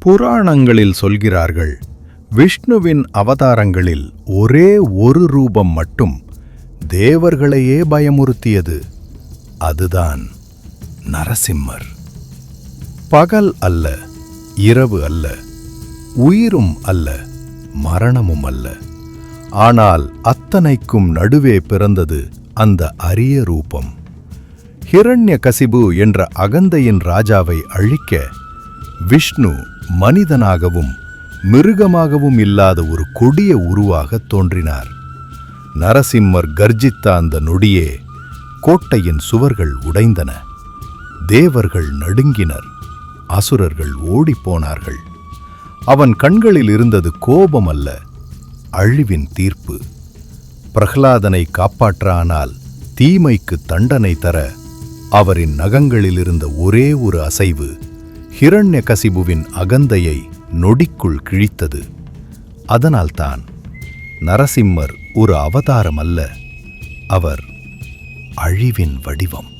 புராணங்களில் சொல்கிறார்கள் விஷ்ணுவின் அவதாரங்களில் ஒரே ஒரு ரூபம் மட்டும் தேவர்களையே பயமுறுத்தியது. அதுதான் நரசிம்மர். பகல் அல்ல இரவு அல்ல உயிரும் அல்ல மரணமும் அல்ல. ஆனால் அத்தனைக்கும் நடுவே பிறந்தது அந்த அரிய ரூபம். ஹிரண்ய கசிபு என்ற அகந்தையின் ராஜாவை அழிக்க விஷ்ணு மனிதனாகவும் மிருகமாகவும் இல்லாத ஒரு கொடிய உருவாக தோன்றினார். நரசிம்மர் கர்ஜித்த அந்த நொடியே கோட்டையின் சுவர்கள் உடைந்தன. தேவர்கள் நடுங்கினர். அசுரர்கள் ஓடிப்போனார்கள் அவன் கண்களில் இருந்தது கோபம் அல்ல அழிவின் தீர்ப்பு. பிரஹ்லாதனை காப்பாற்றானால் தீமைக்கு தண்டனை தர அவரின் நகங்களில் இருந்த ஒரே ஒரு அசைவு ஹிரண்ய கசிபுவின் அகந்தையை நொடிக்குள் கிழித்தது. அதனால்தான் நரசிம்மர் ஒரு அவதாரம் அல்ல அவர் அழிவின் வடிவம்.